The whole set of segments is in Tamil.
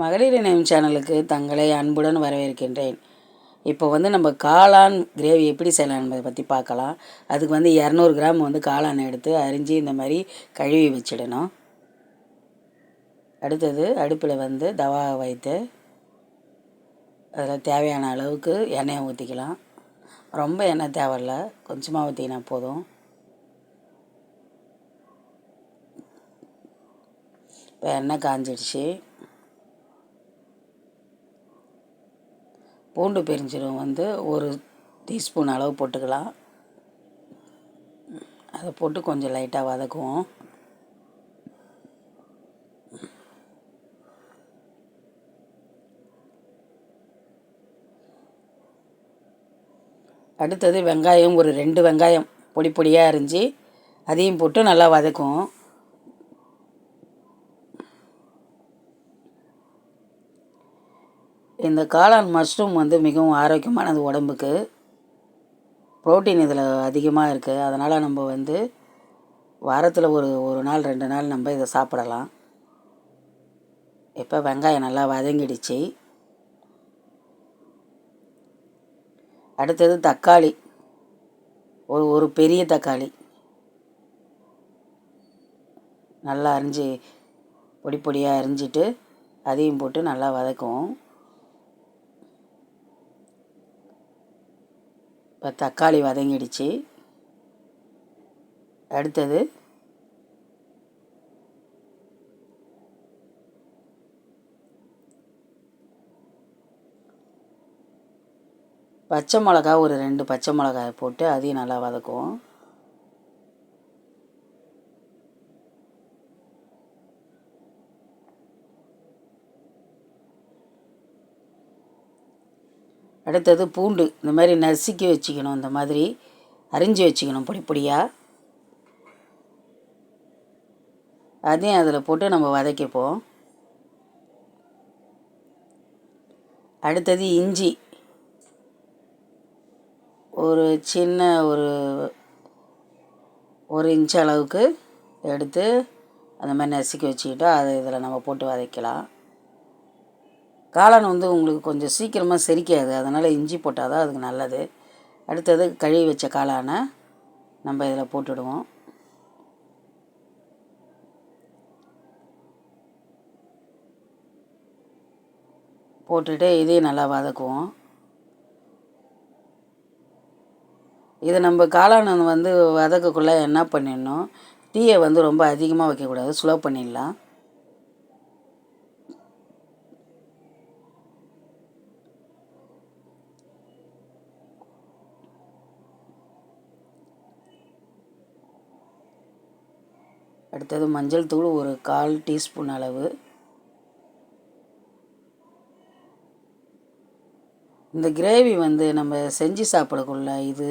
மகளிர் இணையம் சேனலுக்கு தங்களை அன்புடன் வரவேற்கின்றேன். இப்போ வந்து நம்ம காளான் கிரேவி எப்படி செய்யலாம் என்பதை பற்றி பார்க்கலாம். அதுக்கு வந்து இரநூறு கிராம் வந்து காளான் எடுத்து அரிஞ்சு இந்த மாதிரி கழுவி வச்சிடணும். அடுத்தது அடுப்பில் வந்து தவா வைத்து அதில் தேவையான அளவுக்கு எண்ணெயை ஊற்றிக்கலாம். ரொம்ப எண்ணெய் தேவையில்ல கொஞ்சமாக ஊற்றிக்கினா போதும். இப்போ எண்ணெய் காஞ்சிடுச்சு. பூண்டு பெருஞ்சீரகம் வந்து ஒரு டீஸ்பூன் அளவு போட்டுக்கலாம். அதை போட்டு கொஞ்சம் லைட்டாக வதக்குவோம். அடுத்தது வெங்காயம் ஒரு ரெண்டு வெங்காயம் பொடி பொடியாக அரிஞ்சு அதையும் போட்டு நல்லா வதக்குவோம். இந்த காளான் மஷ்ரூம் வந்து மிகவும் ஆரோக்கியமானது உடம்புக்கு. புரோட்டீன் இதில் அதிகமாக இருக்குது அதனால் நம்ம வந்து வாரத்தில் ஒரு ஒரு நாள் ரெண்டு நாள் நம்ம இதை சாப்பிடலாம். இப்போ வெங்காயம் நல்லா வதங்கிடுச்சு. அடுத்தது தக்காளி. ஒரு ஒரு பெரிய தக்காளி. நல்லா அரிஞ்சு பொடி பொடியாக அரிஞ்சிட்டு அதையும் போட்டு நல்லா வதக்குவோம். இப்போ தக்காளி வதங்கிடுச்சு. அடுத்தது பச்சை மிளகா ஒரு ரெண்டு பச்சை மிளகாய் போட்டு அதையும் நல்லா வதக்குவோம். அடுத்தது பூண்டு இந்த மாதிரி நசுக்கி வச்சுக்கணும் இந்த மாதிரி அரிஞ்சு வச்சுக்கணும் பொடி பொடியாக அதையும் அதில் போட்டு நம்ம வதக்கிப்போம். அடுத்தது இஞ்சி. ஒரு சின்ன ஒரு ஒரு இன்ச் அளவுக்கு எடுத்து அந்த மாதிரி நசுக்கி வச்சுக்கிட்டோம் அதை இதில் நம்ம போட்டு வதக்கலாம். காளான் வந்து உங்களுக்கு கொஞ்சம் சீக்கிரமாக செரிக்காது. அதனால் இஞ்சி போட்டால் தான் அதுக்கு நல்லது. அடுத்தது கழுவி வச்ச காளானை நம்ம இதில் போட்டுடுவோம். போட்டுட்டு இதையும் நல்லா வதக்குவோம். இது நம்ம காளான் வந்து வதக்கக்குள்ளே என்ன பண்ணிடணும்? தீயை வந்து ரொம்ப அதிகமாக வைக்கக்கூடாது. ஸ்லோ பண்ணிடலாம். அடுத்தது மஞ்சள் தூள் ஒரு கால் டீஸ்பூன் அளவு. இந்த கிரேவி வந்து நம்ம செஞ்சு சாப்பிடக்குள்ள இது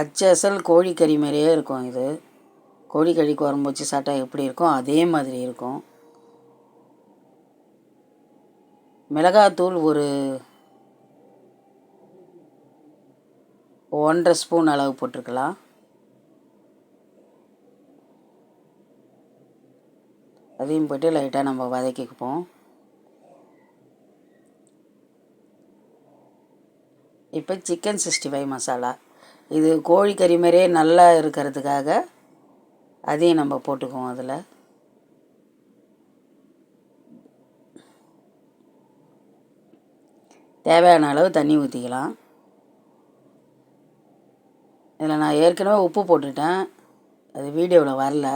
அச்சசல் கோழிக்கறி மாதிரியே இருக்கும் இது. கோழிக்கறி குழம்பு வச்சு சாப்பிட்டா எப்படி இருக்கும்? அதே மாதிரி இருக்கும். மிளகாத்தூள் ஒரு ஒன்றரை ஸ்பூன் அளவு போட்டிருக்கலாம் அதையும் போட்டு லைட்டாக நம்ம வதக்கிக்குப்போம் இப்போ சிக்கன் சிக்ஸ்டி ஃபைவ் மசாலா இது கோழிக்கறி மாதிரியே நல்லா இருக்கிறதுக்காக அதையும் நம்ம போட்டுக்குவோம் அதில். தேவையான அளவு தண்ணி ஊற்றிக்கலாம் இதில் நான் ஏற்கனவே உப்பு போட்டுட்டேன். அது வீடியோவில் வரல.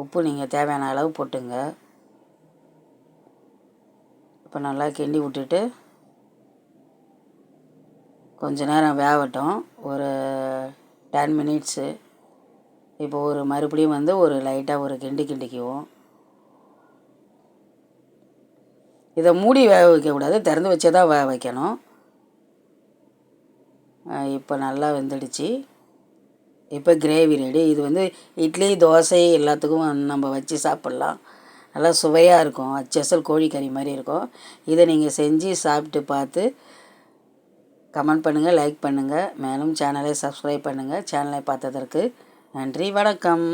உப்பு நீங்கள் தேவையான அளவு போட்டுங்க. இப்போ நல்லா கிண்டி விட்டுட்டு கொஞ்ச நேரம் வேகட்டும். ஒரு டென் மினிட்ஸு இப்போ ஒரு மறுபடியும் வந்து ஒரு லைட்டாக ஒரு கிண்டி கிண்டிக்குவோம். இதை மூடி வேக வைக்கக்கூடாது திறந்து வச்சே தான் வேக வைக்கணும். இப்போ நல்லா வெந்துடுச்சு. இப்போ கிரேவி ரெடி இது வந்து இட்லி தோசை எல்லாத்துக்கும் நம்ம வச்சு சாப்பிட்லாம். நல்லா சுவையாக இருக்கும். அச்சசல் கோழிக்கறி மாதிரி இருக்கும். இதை நீங்கள் செஞ்சு சாப்பிட்டு பார்த்து கமெண்ட் பண்ணுங்கள் லைக் பண்ணுங்கள் மேலும் சேனலை சப்ஸ்கிரைப் பண்ணுங்கள் சேனலை பார்த்ததற்கு நன்றி வணக்கம்.